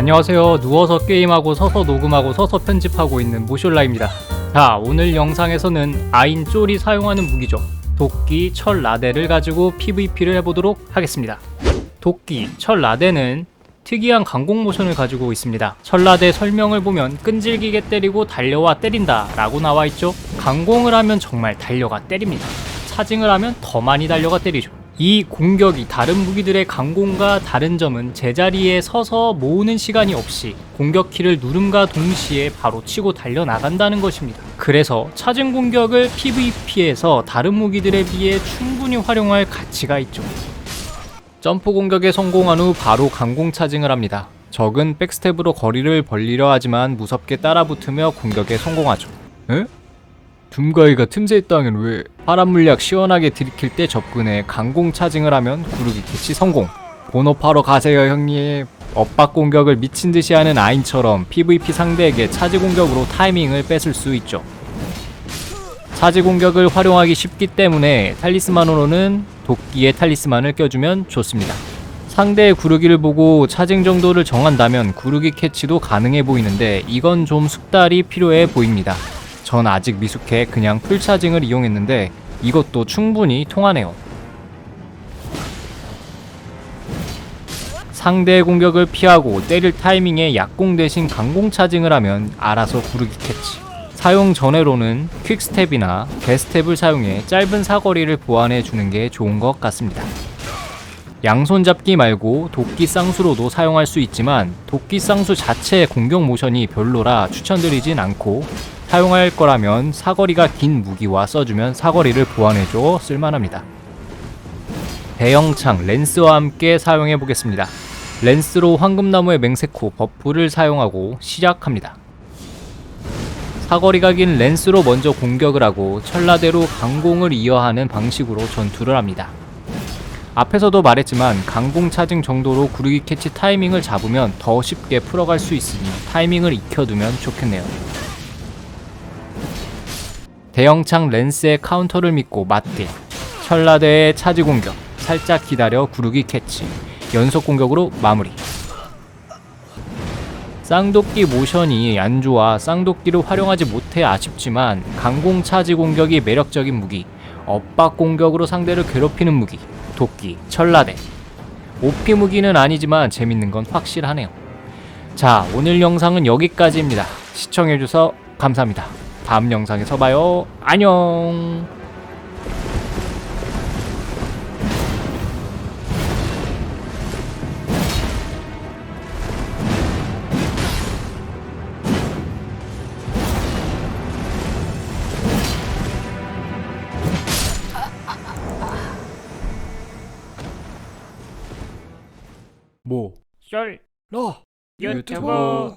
안녕하세요. 누워서 게임하고 서서 녹음하고 서서 편집하고 있는 모쇼라입니다. 자, 오늘 영상에서는 아인 쫄이 사용하는 무기죠. 도끼, 철 라데를 가지고 PVP를 해보도록 하겠습니다. 도끼, 철 라데는 특이한 강공 모션을 가지고 있습니다. 철라데 설명을 보면 끈질기게 때리고 달려와 때린다 라고 나와 있죠. 강공을 하면 정말 달려가 때립니다. 차징을 하면 더 많이 달려가 때리죠. 이 공격이 다른 무기들의 강공과 다른 점은 제자리에 서서 모으는 시간이 없이 공격 키를 누름과 동시에 바로 치고 달려나간다는 것입니다. 그래서 차징 공격을 PVP에서 다른 무기들에 비해 충분히 활용할 가치가 있죠. 점프 공격에 성공한 후 바로 강공 차징을 합니다. 적은 백스텝으로 거리를 벌리려 하지만 무섭게 따라붙으며 공격에 성공하죠. 에? 둠가이가 틈새 있다면 왜 파란 물약 시원하게 들이킬 때 접근해 강공 차징을 하면 구르기 캐치 성공. 본업하러 가세요 형님. 엇박 공격을 미친 듯이 하는 아인처럼 PVP 상대에게 차지 공격으로 타이밍을 뺏을 수 있죠. 차지 공격을 활용하기 쉽기 때문에 탈리스만으로는 도끼에 탈리스만을 껴주면 좋습니다. 상대의 구르기를 보고 차징 정도를 정한다면 구르기 캐치도 가능해 보이는데 이건 좀 숙달이 필요해 보입니다 전 아직 미숙해 그냥 풀차징을 이용했는데 이것도 충분히 통하네요. 상대의 공격을 피하고 때릴 타이밍에 약공 대신 강공 차징을 하면 알아서 구르기 캐치. 사용 전회로는 퀵스텝이나 개스텝을 사용해 짧은 사거리를 보완해 주는 게 좋은 것 같습니다. 양손 잡기 말고 도끼 쌍수로도 사용할 수 있지만 도끼 쌍수 자체의 공격 모션이 별로라 추천드리진 않고 사용할 거라면 사거리가 긴 무기와 써주면 사거리를 보완해줘 쓸만합니다. 대형창 렌스와 함께 사용해 보겠습니다. 렌스로 황금나무의 맹세코 버프를 사용하고 시작합니다. 사거리가 긴 렌스로 먼저 공격을 하고 천라대로 강공을 이어하는 방식으로 전투를 합니다. 앞에서도 말했지만 강공 차징 정도로 구르기 캐치 타이밍을 잡으면 더 쉽게 풀어갈 수 있으니 타이밍을 익혀두면 좋겠네요. 대형창 렌스의 카운터를 믿고 맞대. 철라대의 차지 공격 살짝 기다려 구르기 캐치. 연속 공격으로 마무리. 쌍도끼 모션이 안 좋아 쌍도끼를 활용하지 못해 아쉽지만 강공 차지 공격이 매력적인 무기 엇박 공격으로 상대를 괴롭히는 무기 도끼 철라대. 오피 무기는 아니지만 재밌는 건 확실하네요. 자 오늘 영상은 여기까지입니다. 시청해줘서 감사합니다 다음 영상에서 봐요. 안녕. 뭐? 썰. 러. 유튜브.